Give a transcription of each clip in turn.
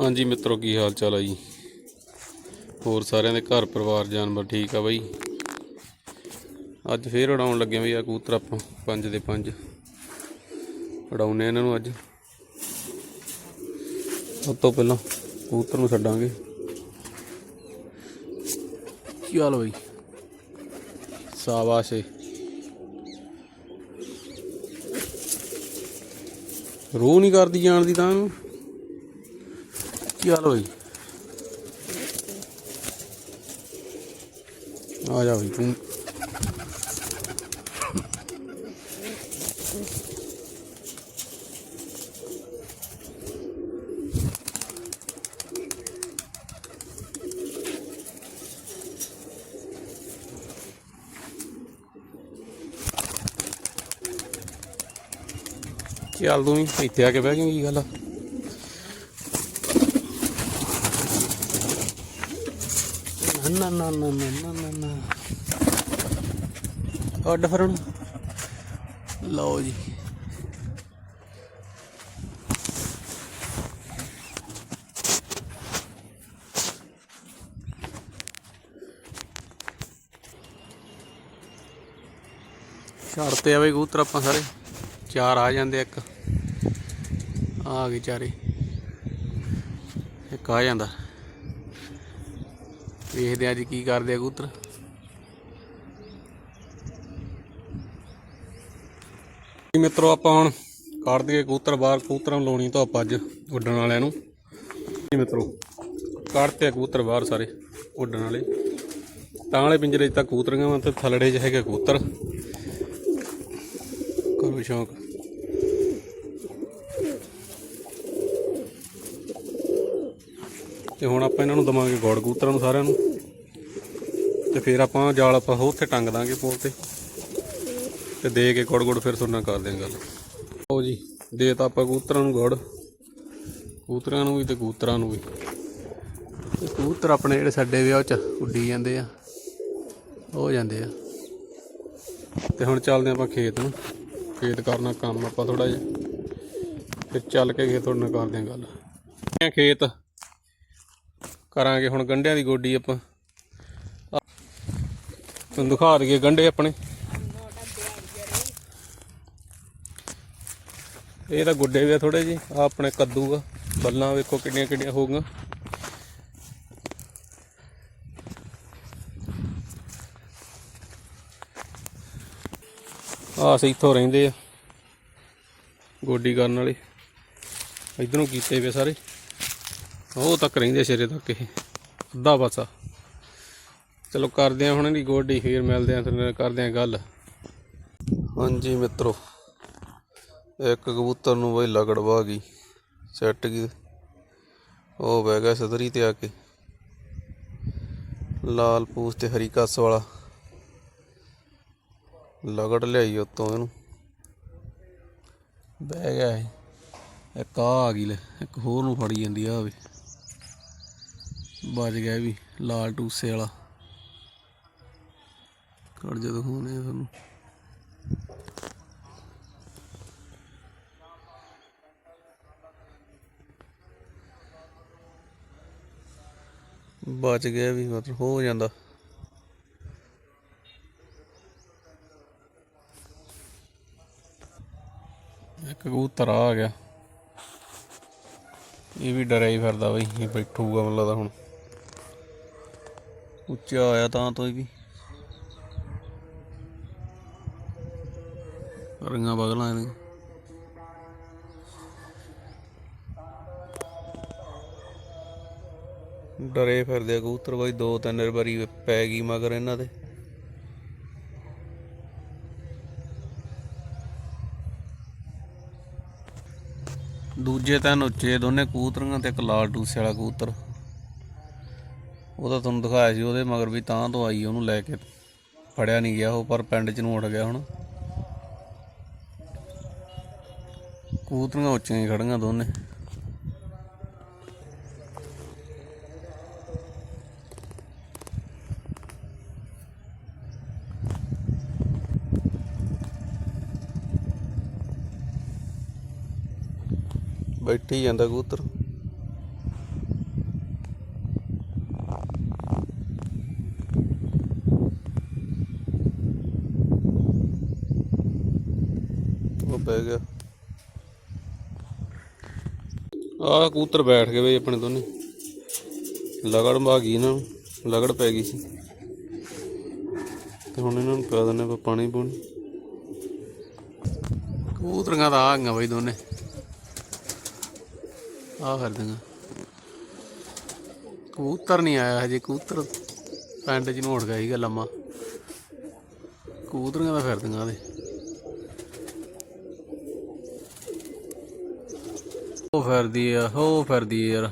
ਹਾਂਜੀ ਮਿੱਤਰੋ ਕੀ ਹਾਲ ਚਾਲ ਆ ਜੀ? ਹੋਰ ਸਾਰਿਆਂ ਦੇ ਘਰ ਪਰਿਵਾਰ ਜਾਨਵਰ ਠੀਕ ਆ ਬਾਈ? ਅੱਜ ਫੇਰ ਉਡਾਉਣ ਲੱਗੇ ਬਈ ਆ ਕਬੂਤਰ ਆਪਾਂ ਪੰਜ ਦੇ ਪੰਜ। ਉਡਾਉਨੇ ਇਹਨਾਂ ਨੂੰ ਅੱਜ। ਸਭ ਤੋਂ ਪਹਿਲਾਂ ਕਬੂਤਰ ਨੂੰ ਛੱਡਾਂਗੇ। ਚੱਲ ਬਈ? ਸ਼ਾਬਾਸ਼ ਰੂਹ ਨਹੀਂ ਕਰਦੀ ਜਾਣ ਦੀ ਤਾਂ ਇਹਨੂੰ। ਕੀ ਚੱਲ ਬਈ? ਆ ਜਾ ਬਈ ਤੂੰ। ਹਾਲ ਤੂੰ ਵੀ? ਇੱਥੇ ਆ ਕੇ ਬਹਿ ਗਈ ਕੀ ਗੱਲ ਆ? ਨਾ ਨਾ ਨਾ ਨਾ ਨਾ ਨਾ ਨਾ ਅੱਡ ਫਰਣ ਲਓ ਜੀ ਛੱਡਤੇ ਆ ਬਈ ਕਬੂਤਰ ਆਪਾਂ ਸਾਰੇ ਚਾਰ ਆ ਜਾਂਦੇ ਇੱਕ ਆ ਗਏ ਚਾਰੇ ਇੱਕ ਆ ਜਾਂਦਾ ਵੇਖਦੇ ਆ ਅੱਜ ਕੀ ਕਰਦੇ ਆ ਕਬੂਤਰ। ਜੀ ਮਿੱਤਰੋ, ਆਪਾਂ ਹੁਣ ਕੱਢ ਦਈਏ ਕਬੂਤਰ ਬਾਹਰ। ਕਬੂਤਰਾਂ ਨੂੰ ਲਾਉਣੀ ਆਪਾਂ ਅੱਜ ਉੱਡਣ ਵਾਲਿਆਂ ਨੂੰ। ਜੀ ਮਿੱਤਰੋ ਕੱਢਤੇ ਆ ਕਬੂਤਰ ਬਾਹਰ ਸਾਰੇ ਉੱਡਣ ਵਾਲੇ। ਤਾਂ ਵਾਲੇ ਪਿੰਜਰੇ 'ਚ ਤਾਂ ਕਬੂਤਰੀਆਂ ਵਾਂ ਤੇ ਥੱਲੜੇ 'ਚ ਹੈਗੇ ਕਬੂਤਰ। ਕਰੋ ਸ਼ੌਂਕ। ਤੇ ਹੁਣ ਆਪਾਂ ਇਹਨਾਂ ਨੂੰ ਦਵਾਂਗੇ ਗੋੜ ਕਬੂਤਰਾਂ ਨੂੰ ਸਾਰਿਆਂ ਨੂੰ। ਤੇ ਫਿਰ ਆਪਾਂ ਜਾਲ ਆਪਾਂ ਉਹ ਉੱਥੇ ਟੰਗ ਦਾਂਗੇ ਪੋਲ ਤੇ। ਤੇ ਦੇ ਕੇ ਗੋੜ ਗੋੜ ਫਿਰ ਸੁਣਨਾ ਕਰ ਦਿਆਂ ਗੱਲ। ਲਓ ਜੀ, ਦੇ ਤਾਂ ਆਪਾਂ ਕਬੂਤਰਾਂ ਨੂੰ ਗੋੜ। ਕਬੂਤਰਾਂ ਨੂੰ ਵੀ ਤੇ ਕਬੂਤਰਾਂ ਨੂੰ ਵੀ। ਤੇ ਕਬੂਤਰ ਆਪਣੇ ਜਿਹੜੇ ਸਾਡੇ ਵਿਆਹ ਚ ਉੱਡੀ ਜਾਂਦੇ ਆ ਹੋ ਜਾਂਦੇ ਆ। ਤੇ ਹੁਣ ਚੱਲਦੇ ਆਪਾਂ ਖੇਤ ਨੂੰ। ਖੇਤ ਕਰਨਾ ਕੰਮ ਆਪਾਂ ਥੋੜਾ ਜਿਹਾ। ਫਿਰ ਚੱਲ ਕੇ ਖੇਤ ਤੁਹਾਡੇ ਨਾਲ ਕਰਦੇ ਹਾਂ ਗੱਲ। ਖੇਤ ਕਰਾਂਗੇ ਹੁਣ ਗੰਢਿਆਂ ਦੀ ਗੋਡੀ ਆਪਾਂ। ਤੁਹਾਨੂੰ ਦਿਖਾ ਦਈਏ ਗੰਢੇ ਆਪਣੇ। ਇਹ ਤਾਂ ਗੁੱਡੇ ਵੀ ਆ ਥੋੜੇ ਜੀ ਆ ਆਪਣੇ ਕੱਦੂ ਆ, ਬੱਲਾਂ ਵੇਖੋ ਕਿੰਨੀਆਂ ਕਿੰਨੀਆਂ ਹੋ ਆ ਅਸੀਂ ਇੱਥੋਂ ਰਹਿੰਦੇ ਆ, ਗੋਡੀ ਕਰਨ ਵਾਲੇ। ਇਧਰੋਂ ਕੀਤੇ ਵੇ ਸਾਰੇ। ਉਹ ਤੱਕ ਰਹਿੰਦੇ ਸਿਰੇ ਤੱਕ ਇਹ। ਅੱਧਾ ਪਾਸਾ। ਚਲੋ ਕਰਦੇ ਆ ਹੁਣ ਇਹਦੀ ਗੋਡੀ, ਫੇਰ ਮਿਲਦੇ ਆ ਫਿਰ ਕਰਦੇ ਆ ਗੱਲ। ਹਾਂਜੀ ਮਿੱਤਰੋ, ਇੱਕ ਕਬੂਤਰ ਨੂੰ ਬਈ ਲਗੜਵਾ ਗਈ, ਸੈੱਟ ਗਈ। ਉਹ ਬਹਿ ਗਿਆ ਸਦਰੀ ਤੇ ਆ ਕੇ। ਲਾਲ ਪੂਸ ਤੇ ਹਰੀ ਕੱਸ ਵਾਲਾ। ਲਗੜ ਲਿਆਈ ਉਤੋਂ ਇਹਨੂੰ। ਬਹਿ ਗਿਆ ਇੱਕ ਆ ਆ ਗਈ ਲੈ, ਇੱਕ ਹੋਰ ਨੂੰ ਫੜੀ ਜਾਂਦੀ ਆ ਵੇ। ਬਚ ਗਿਆ ਵੀ, ਲਾਲ ਟੂਸੇ ਵਾਲਾ। ਕੜ ਜਦੋਂ ਹੋਣੇ ਆ ਤੁਹਾਨੂੰ। ਬਚ ਗਿਆ ਵੀ, ਮਤਲਬ ਹੋ ਜਾਂਦਾ। ਇੱਕ ਕਬੂਤਰ ਆ ਗਿਆ। ਇਹ ਵੀ ਡਰਿਆ ਹੀ ਫਿਰਦਾ ਬਈ, ਇਹ ਬੈਠੂਗਾ ਮੈਨੂੰ ਲੱਗਦਾ ਹੁਣ। ਉੱਚਾ ਆਇਆ ਤਾਂ ਤੋਂ ਇਹ ਵੀ। ਰੰਗਾ ਬਗਲਾਂ ਇਹਦੀਆਂ। ਡਰੇ ਫਿਰਦੇ ਆ ਕਬੂਤਰ ਬਾਈ, ਦੋ ਤਿੰਨ ਵਾਰੀ ਪੈ ਗਈ ਮਗਰ ਇਹਨਾਂ ਦੇ। ਦੂਜੇ ਤਾਂ ਉੱਚੇ ਦੋਨੇ ਕਬੂਤਰੀਆਂ ਤੇ ਇੱਕ ਲਾਲ ਟੂਸੇ ਵਾਲਾ ਕਬੂਤਰ। ਤਾਂ ਤੁਹਾਨੂੰ ਦਿਖਾਇਆ ਸੀ ਉਹਦੇ ਮਗਰ ਵੀ ਤਾਂ ਤੋਂ ਆਈ ਉਹਨੂੰ ਲੈ ਕੇ ਫੜਿਆ ਨਹੀਂ ਗਿਆ ਉਹ, ਪਰ ਪਿੰਡ ਚ ਨੂੰ ਉੱਡ ਗਿਆ ਹੁਣ। ਕਬੂਤਰੀਆਂ ਉੱਚੀਆਂ ਹੀ ਖੜੀਆਂ ਦੋਨੇ। ਬੈਠੀ ਜਾਂਦਾ ਕਬੂਤਰ। ਉਹ ਬਹਿ ਗਿਆ। ਆਹ ਕਬੂਤਰ ਬੈਠ ਗਏ ਬਈ ਆਪਣੇ ਦੋਨੇ। ਲਗੜ ਮਾ ਗਈ ਇਹਨਾਂ ਨੂੰ, ਲਗੜ ਪੈ ਗਈ ਸੀ। ਤੇ ਹੁਣ ਇਹਨਾਂ ਨੂੰ ਪਾ ਦਿੰਦੇ ਆਪਾਂ ਪਾਣੀ ਪੂਣੀ। ਕਬੂਤਰੀਆਂ ਤਾਂ ਆ ਗਈਆਂ ਬਈ ਦੋਨੇ। ਆ ਫਿਰਦੀਆਂ ਕਬੂਤਰ ਨਹੀਂ ਆਇਆ ਹਜੇ, ਕਬੂਤਰ ਪਿੰਡ 'ਚ ਨੋਟ ਗਿਆ ਸੀਗਾ ਲੰਮਾ। ਕਬੂਤਰੀਆਂ ਦਾ ਫਿਰਦੀਆਂ ਉਹਦੇ ਉਹ ਫਿਰਦੀ ਆ, ਉਹ ਫਿਰਦੀ ਆ ਯਾਰ।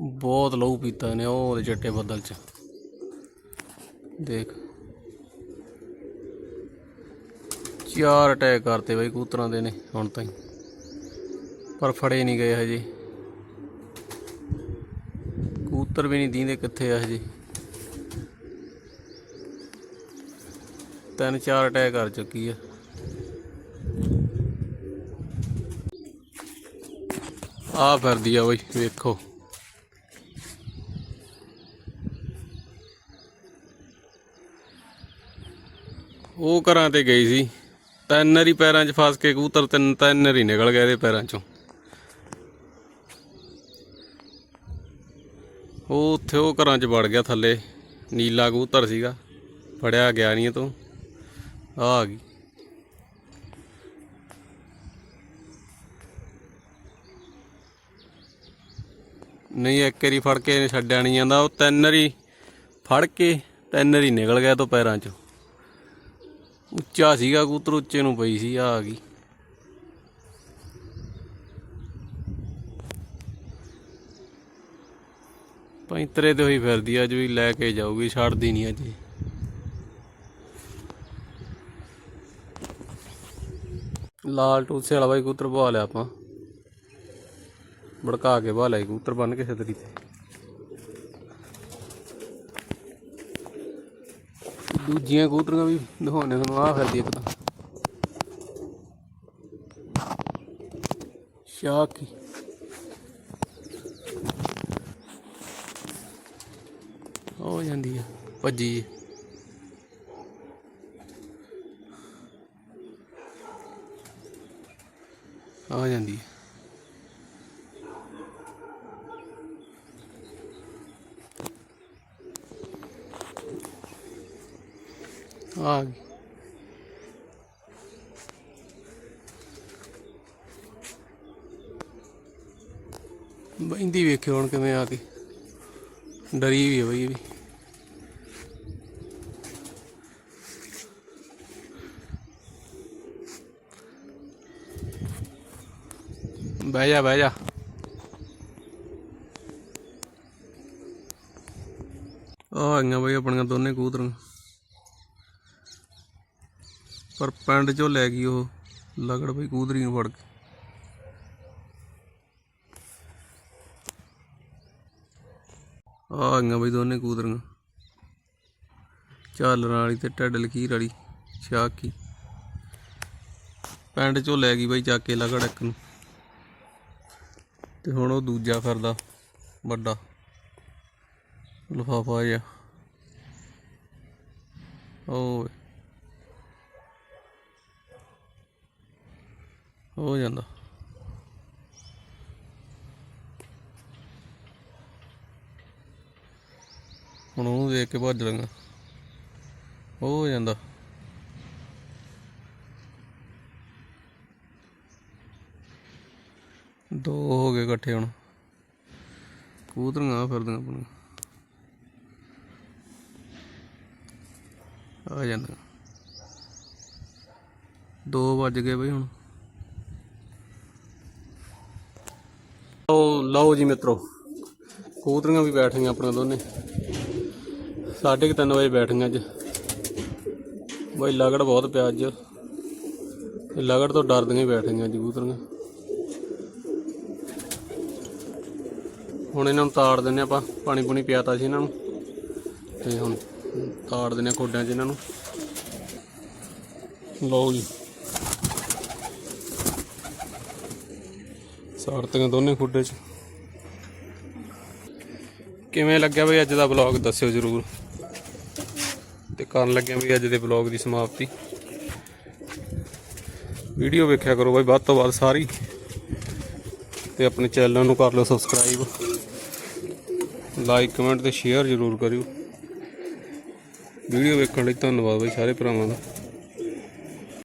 ਬਹੁਤ ਲਹੂ ਪੀਤਾ ਨੇ ਉਹ ਉਹਦੇ ਚਿੱਟੇ ਬੱਦਲ 'ਚ। ਦੇਖ। ਚਾਰ ਅਟੈਕ ਕਰਤੇ ਬਈ ਕੂਤਰਾਂ ਦੇ ਨੇ ਹੁਣ ਤਾਈਂ। ਪਰ ਫੜੇ ਨਹੀਂ ਗਏ ਹਜੇ। ਕੂਤਰ ਵੀ ਨਹੀਂ ਦੀਂਦੇ ਕਿੱਥੇ ਆ ਹਜੇ। ਤਿੰਨ ਚਾਰ ਅਟੈਕ ਕਰ ਚੁੱਕੀ ਆ। ਆ ਫਿਰਦੀ ਆ ਬਈ, ਵੇਖੋ। ਉਹ ਘਰਾਂ ਤੇ ਗਈ ਸੀ। ਤਿੰਨ ਵਾਰੀ ਪੈਰਾਂ 'ਚ ਫਸ ਕੇ ਕਬੂਤਰ ਤਿੰਨ ਤਿੰਨ ਵਾਰੀ ਨਿਕਲ ਗਏ ਇਹਦੇ ਪੈਰਾਂ 'ਚੋਂ। ਉਹ ਉੱਥੇ ਉਹ ਘਰਾਂ 'ਚ ਵੜ ਗਿਆ ਥੱਲੇ। ਨੀਲਾ ਕਬੂਤਰ ਸੀਗਾ। ਫੜਿਆ ਗਿਆ ਨਹੀਂ ਤੂੰ। ਆ ਗਈ। ਨਹੀਂ, ਇੱਕ ਵਾਰੀ ਫੜ ਕੇ ਛੱਡਿਆ ਨਹੀਂ ਜਾਂਦਾ, ਉਹ ਤਿੰਨ ਵਾਰੀ ਫੜ ਕੇ ਤਿੰਨ ਵਾਰੀ ਨਿਕਲ ਗਿਆ ਤੋਂ ਪੈਰਾਂ 'ਚੋਂ। ਉੱਚਾ ਸੀਗਾ ਕਬੂਤਰ, ਉੱਚੇ ਨੂੰ ਪਈ ਸੀ ਆ ਗਈ। ਪੈਂਤਰੇ ਤੇ ਹੋਈ ਫਿਰਦੀ ਅੱਜ ਵੀ ਲੈ ਕੇ ਜਾਊਗੀ, ਛੱਡਦੀ ਨਹੀਂ ਅਜੇ। ਲਾਲ ਟੂਸੇ ਵਾਲਾ ਬਾਈ ਕੂਤਰ ਪਾ ਲਿਆ ਆਪਾਂ। ਭੜਕਾ ਕੇ ਪਾ ਲਿਆ ਕਬੂਤਰ ਬੰਨ ਕੇ ਛਤਰੀ ਤੇ। ਦੂਜੀਆਂ ਕਬੂਤਰੀਆਂ ਵੀ ਦਿਖਾਉਣੇ ਤੁਹਾਨੂੰ ਆ ਫਿਰਦੀ ਇੱਕ ਤਾਂ। ਸ਼ਾਕੀ ਹੋ। ਜਾਂਦੀ ਆ, ਭੱਜੀ ਆ ਜਾਂਦੀ ਹੈ ਆ ਗਈ। ਬੈਂਦੀ ਵੇਖਿਓ ਹੁਣ ਕਿਵੇਂ ਆ ਕੇ ਡਰੀ ਵੀ ਹੈ ਬਈ ਵੀ ਬਹਿ ਜਾ ਬਹਿ ਜਾ। ਆ ਆਈਆਂ ਬਈ ਆਪਣੀਆਂ ਦੋਨੇ ਕਬੂਤਰੀਆਂ ਪਰ ਪਿੰਡ ਚੋਂ ਲੈ ਗਈ ਉਹ ਲਗੜ ਬਈ ਕੂਦਰੀ ਨੂੰ ਫੜ ਕੇ। ਆ ਆਈਆਂ ਬਈ ਦੋਨੇ ਕੂਦਰੀਆਂ। ਝਾਲਣ ਵਾਲੀ ਤੇ ਢੱਡ ਲਕੀਰ ਵਾਲੀ ਸ਼ਾਕੀ ਪਿੰਡ ਚੋਂ ਲੈ ਗਈ ਬਈ ਚੱਕ ਕੇ ਲਗੜ ਇੱਕ ਨੂੰ। ਤੇ ਹੁਣ ਉਹ ਦੂਜਾ ਫਿਰਦਾ, ਵੱਡਾ। ਲਫਾਫਾ ਜਿਹਾ। ਓਏ। ਹੋ ਜਾਂਦਾ। ਹੁਣ ਉਹਨੂੰ ਦੇਖ ਕੇ ਭੱਜ ਲਾਂਗਾ ਹੋ ਜਾਂਦਾ। ਦੋ ਹੋ ਗਏ ਇਕੱਠੇ ਹੁਣ। ਕਬੂਤਰੀਆਂ ਫਿਰਦੀਆਂ ਆਪਣੀਆਂ। ਆ ਜਾਂਦਾ ਦੋ ਵੱਜ ਗਏ ਬਈ ਹੁਣ। ਲਓ ਲਓ ਜੀ ਮਿੱਤਰੋ, ਕਬੂਤਰੀਆਂ ਵੀ ਬੈਠ ਗਈਆਂ ਆਪਣੀਆਂ ਦੋਨੇ। ਸਾਢੇ ਕੁ ਤਿੰਨ ਵਜੇ ਬੈਠ ਗਈਆਂ ਅੱਜ। ਬਈ, ਲਗੜ ਬਹੁਤ ਪਿਆ ਅੱਜ। ਲਗੜ ਤੋਂ ਡਰਦੀਆਂ ਬੈਠ ਗਈਆਂ ਜੀ ਕਬੂਤਰੀਆਂ। ਹੁਣ ਇਹਨਾਂ ਨੂੰ ਤਾੜ ਦਿੰਨੇ ਆਪਾਂ। ਪਾਣੀ ਪੂਣੀ ਪਿਆਤਾ ਸੀ ਇਹਨਾਂ ਨੂੰ। ਤੇ ਹੁਣ ਤਾੜ ਦਿੰਨੇ ਖੋਡਿਆਂ 'ਚ ਇਹਨਾਂ ਨੂੰ। ਲਓ ਜੀ। ਸਾੜਤੀਆਂ ਦੋਨੇ ਖੁੱਡੇ 'ਚ। ਕਿਵੇਂ ਲੱਗਿਆ ਬਈ ਅੱਜ ਦਾ ਵਲੌਗ ਦੱਸਿਓ ਜਰੂਰ। ਤੇ ਕਰਨ ਲੱਗਿਆ ਵੀ ਅੱਜ ਦੇ ਵਲੌਗ ਦੀ ਸਮਾਪਤੀ। ਵੀਡੀਓ ਵੇਖਿਆ ਕਰੋ ਬਾਈ, ਵੱਧ ਤੋਂ ਵੱਧ ਸਾਰੀ। ਤੇ ਆਪਣੇ ਚੈਨਲ ਨੂੰ ਕਰ ਲਓ ਸਬਸਕ੍ਰਾਈਬ ਲਾਈਕ ਕਮੈਂਟ ਤੇ ਸ਼ੇਅਰ ਜ਼ਰੂਰ ਕਰਿਓ। ਵੀਡੀਓ ਵੇਖਣ ਲਈ ਧੰਨਵਾਦ ਬਾਈ ਸਾਰੇ ਭਰਾਵਾਂ ਦਾ।